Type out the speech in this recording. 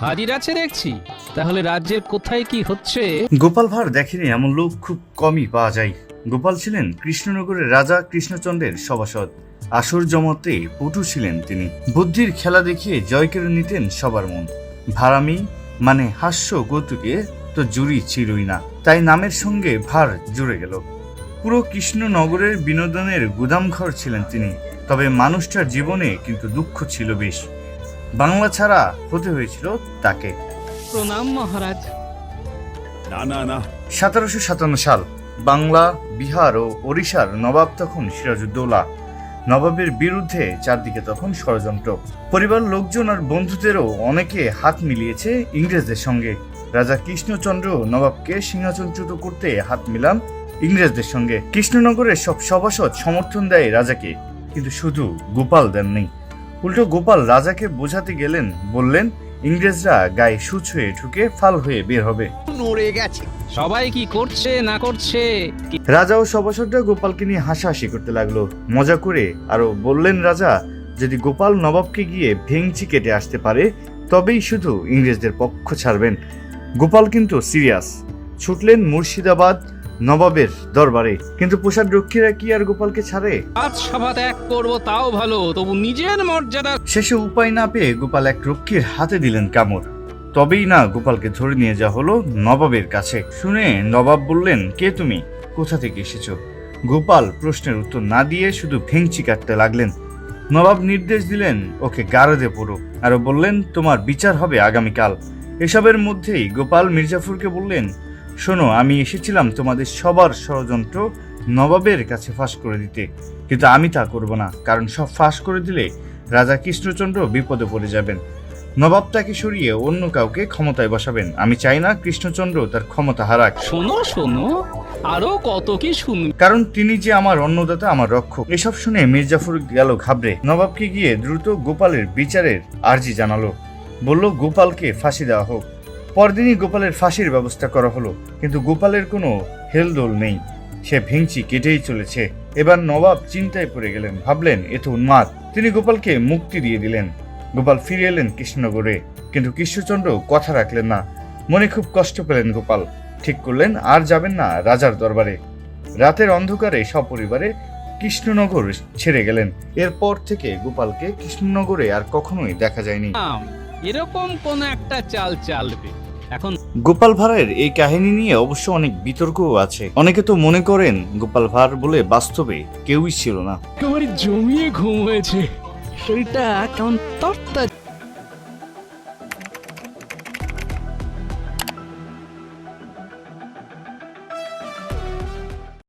হাজির আছে দেখছি। তাহলে রাজ্যের কোথায় কি হচ্ছে? গোপাল দেখেনি, এমন লোক খুব কমই পাওয়া যায়। গোপাল ছিলেন কৃষ্ণনগরের রাজা কৃষ্ণচন্দ্রের সভাসদ। আসর জমাতে পটু ছিলেন তিনি। বুদ্ধির খেলা দেখিয়ে জয় কেড়ে নিতেন সবার মন। ভাড়ামি মানে হাস্য কৌতুকে তো জুড়ি ছিলই না। তাই নামের সঙ্গে ভার জুড়ে গেল। পুরো কৃষ্ণনগরের বিনোদনের গুদামঘর ছিলেন তিনি। তবে মানুষটার জীবনে কিন্তু দুঃখ ছিল বেশ। বাংলা ছাড়া হতে হয়েছিল তাকে। প্রণাম মহারাজ। না না না। সতেরোশো সাতান্ন সাল বাংলা বিহার ও ওড়িশার নবাব তখন সিরাজউদ্দৌলা। নবাবের বিরুদ্ধে চারদিকে তখন ষড়যন্ত্র। পরিবার লোকজন আর বন্ধুদেরও অনেকে হাত মিলিয়েছে ইংরেজদের সঙ্গে। রাজা কৃষ্ণচন্দ্র নবাবকে সিংহাসনচ্যুত করতে হাত মিলান ইংরেজদের সঙ্গে। কৃষ্ণনগরের সব সভাসদ সমর্থন দেয় রাজাকে কিন্তু শুধু গোপাল দেননি। উল্টো গোপাল রাজাকে বোঝাতে গেলেন বললেন ইংরেজরা গায়ে সুচ হয়ে ঢুকে ফাল হয়ে বের হবে। নড়ে গেছে। সবাই কি করছে না করছে? রাজা ও সভাসদরা গোপালকে নিয়ে হাসাহাসি করতে লাগল। মজা করে আরও বললেন রাজা যদি গোপাল নবাবকে গিয়ে ভেংচি কেটে আসতে পারে তবেই শুধু ইংরেজদের পক্ষ ছাড়বেন। গোপাল কিন্তু সিরিয়াস। ছুটলেন মুর্শিদাবাদ নবাবের দরবারে। কিন্তু প্রসাদ রক্ষীরা কি আর গোপালকে ছাড়ে? রাজসভা ত্যাগ করব তাও ভালো তবু নিজের মর্যাদা শেষে উপায় না পেয়ে গোপাল এক রক্ষীর হাতে দিলেন কামড়। তবেই না গোপালকে ধরে নিয়ে যাওয়া হলো নবাবের কাছে। শুনে নবাব বললেন কে তুমি? কোথা থেকে এসেছ? গোপাল প্রশ্নের উত্তর না দিয়ে শুধু ভেংচি কাটতে লাগলেন। নবাব নির্দেশ দিলেন ওকে গারদে পড়ো। আরও বললেন তোমার বিচার হবে আগামীকাল। এসবের মধ্যেই গোপাল মির্জাফুরকে বললেন শোনো আমি এসেছিলাম তোমাদের সবার ষড়যন্ত্র নবাবের কাছে ফাঁস করে দিতে কিন্তু আমি তা করব না কারণ সব ফাঁস করে দিলে রাজা কৃষ্ণচন্দ্র বিপদে পড়ে যাবেন। নবাব তাকে সরিয়ে অন্য কাউকে ক্ষমতায় বসাবেন। আমি চাই না কৃষ্ণচন্দ্র তার ক্ষমতা হারাক। শোনো শোনো আরও কত কি শুনবে কারণ তিনি যে আমার অন্নদাতা আমার রক্ষক। এসব শুনে মির্জাফর গেল ঘাবড়ে। নবাবকে গিয়ে দ্রুত গোপালের বিচারের আর্জি জানালো। বলল গোপালকে ফাঁসি দেওয়া হোক। পরদিনই গোপালের ফাঁসির ব্যবস্থা করা হলো, কিন্তু গোপালের কোনো হেলদোল নেই। সে ভেঙচি কেটেই চলেছে। এবার নবাব চিন্তায় পড়ে গেলেন, ভাবলেন, এ তো উন্মাদ। তিনি গোপালকে মুক্তি দিয়ে দিলেন। গোপাল ফিরে এলেন কৃষ্ণনগরে, কিন্তু কৃষ্ণচন্দ্র কথা রাখলেন না। মনে খুব কষ্ট পেলেন গোপাল। ঠিক করলেন, আর যাবেন না রাজার দরবারে। রাতের অন্ধকারে সপরিবারে কৃষ্ণনগর ছেড়ে গেলেন। এরপর থেকে গোপালকে কৃষ্ণনগরে আর কখনোই দেখা যায়নি। এরকম কোন একটা চাল চালবে। এখন গোপাল ভাঁড়ের এই কাহিনী নিয়ে অবশ্য অনেক বিতর্কও আছে। অনেকে তো মনে করেন গোপাল ভাঁড় বলে বাস্তবে কেউই ছিল না। একেবারে জমিয়ে ঘুম হয়েছে। শরীরটা কেমন